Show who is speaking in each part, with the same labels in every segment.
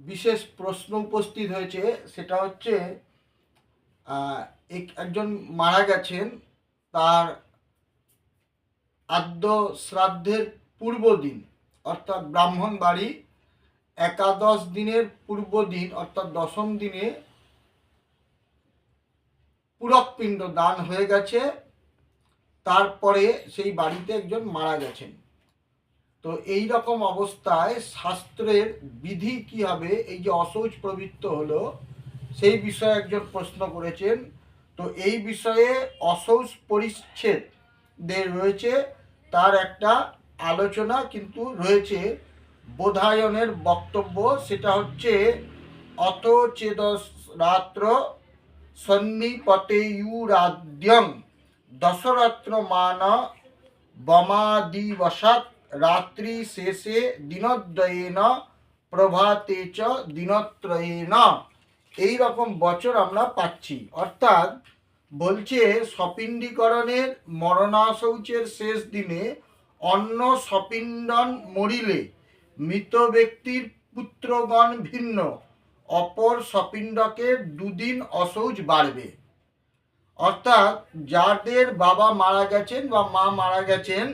Speaker 1: বিশেষ প্রশ্ন উপস্থিত হয়েছে, সেটা হচ্ছে এক- একজন মারা গেছেন, তার আদ্য শ্রাদ্ধের পূর্ব দিন, অর্থাৎ ব্রাহ্মণ বাড়ি, একাদশ দিনের পূর্ব দিন, অর্থাৎ দশম দিনে পুরকপিণ্ড দান হয়ে গেছে, তারপরে সেই বাড়িতে একজন মারা গেছেন। তো এই রকম অবস্থায় শাস্ত্রের বিধি কি হবে? এই যে অশৌচ প্রবৃত্ত হলো, সেই বিষয়ে একজন প্রশ্ন করেছেন। তো এই বিষয়ে অশৌচ পরিচ্ছেদের রয়েছে, তার একটা আলোচনা কিন্তু রয়েছে। বোধায়নের বক্তব্য সেটা হচ্ছে, অত চেদস রাত্র সন্নিপতেয়ুরাদ্যং দশরাত্র মান বমাদিবসাৎ রাত্রি শেষে দিনদ্বয়েন প্রভাতে চ দিনত্রয়েন এই রকম বছর আমরা পাচ্ছি। অর্থাৎ বলছে সপিণ্ডীকরণের মরণাশৌচের শেষ দিনে অন্য সপিণ্ডন মরিলে মৃত ব্যক্তির পুত্রগণ ভিন্ন, অপর সপিণ্ডকের দুদিন অশৌচ বাড়বে। অর্থাৎ যাদের বাবা মারা গেছেন বা মা মারা গেছেন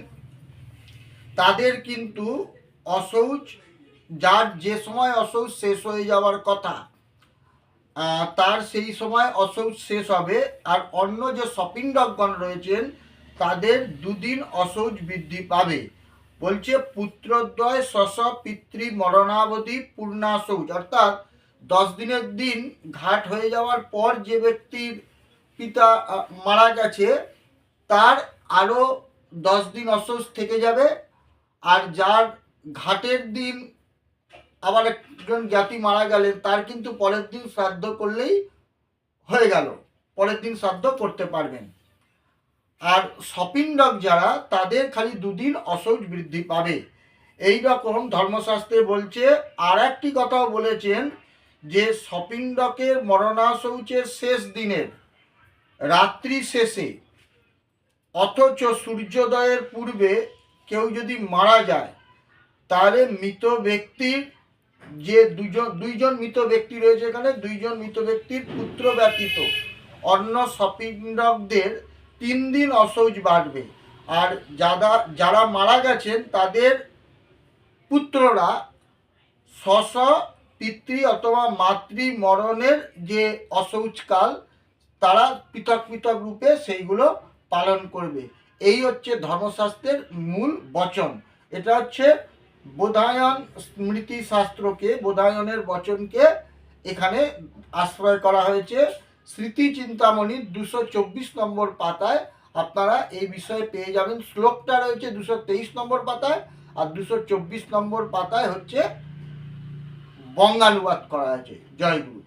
Speaker 1: তাদের কিন্তু অশৌচ যার যে সময় অশৌচ শেষ হয়ে যাওয়ার কথা তার সেই সময় অশৌচ শেষ হবে। আর অন্য যে শপিং ডগগণ রয়েছেন, তাদের দুদিন অশৌচ বৃদ্ধি পাবে। বলছে, পুত্রদ্বয় শশ পিতৃ মরণাবধি পূর্ণাশৌচ অর্থাৎ দশ দিনের দিন ঘাট হয়ে যাওয়ার পর যে ব্যক্তির পিতা মারা গেছে, তার আরও দশ দিন অশৌচ থেকে যাবে। আর যার ঘাটের দিন আবার একজন জ্ঞাতি মারা গেলেন, তার কিন্তু পরের দিন শ্রাদ্ধ করলেই হয়ে গেল। পরের দিন শ্রাদ্ধ করতে পারবেন। আর সপিণ্ডক যারা, তাদের খালি দুদিন অশৌচ বৃদ্ধি পাবে। এই রকম ধর্মশাস্ত্রে বলছে, আর একটি কথাও বলেছেন যে সপিণ্ডকের মরণাশৌচের শেষ দিনের, রাত্রি শেষে, অথচ সূর্যোদয়ের পূর্বে কেউ যদি মারা যায়, তাহলে মৃত ব্যক্তির যে দুজন, দুইজন মৃত ব্যক্তি রয়েছে এখানে, দুইজন মৃত ব্যক্তির পুত্র ব্যতীত অন্য সপিণ্ডকদের তিন দিন অসৌচ বাড়বে। আর যারা যারা মারা গেছেন, তাদের পুত্ররা স্বস পিতৃ অথবা মাতৃ মরণের যে অশৌচকাল তারা পৃথক পৃথক রূপে সেইগুলো পালন করবে। এই হচ্ছে ধর্মশাস্ত্রের মূল বচন। এটা হচ্ছে বোধায়ন স্মৃতি শাস্ত্রকে বোধায়নের বচনকে এখানে আশ্রয় করা হয়েছে। স্মৃতি চিন্তামণির দুশো চব্বিশ নম্বর পাতায় আপনারা এই বিষয়ে পেয়ে যাবেন। শ্লোকটা রয়েছে দুশো তেইশ নম্বর পাতায় আর দুশো চব্বিশ নম্বর পাতায় হচ্ছে বঙ্গানুবাদ করা আছে জয় গুরু।